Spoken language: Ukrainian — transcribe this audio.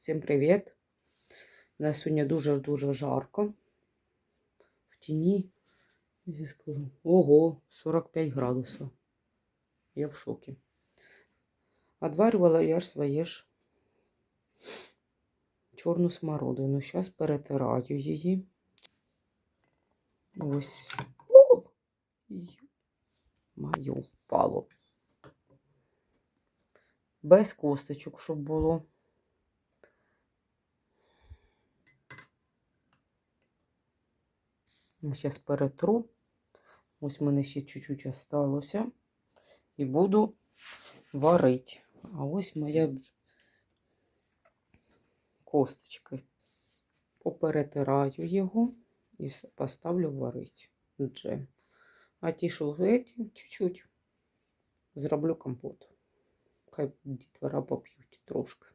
Всім привіт! У нас сьогодні дуже-дуже жарко. В тіні, я скажу, ого, 45 градусів. Я в шокі. Одварювала я ж своє ж чорну смородину. Зараз перетираю її. Ось. О! Моє впало. Без косточок, щоб було. Зараз перетру. Ось в мене ще чуть-чуть осталося. І буду варити. А ось моя косточки. Поперетираю його і поставлю варити джем. А ті, що чуть-чуть зроблю компот. Хай дітвора поп'ють трошки.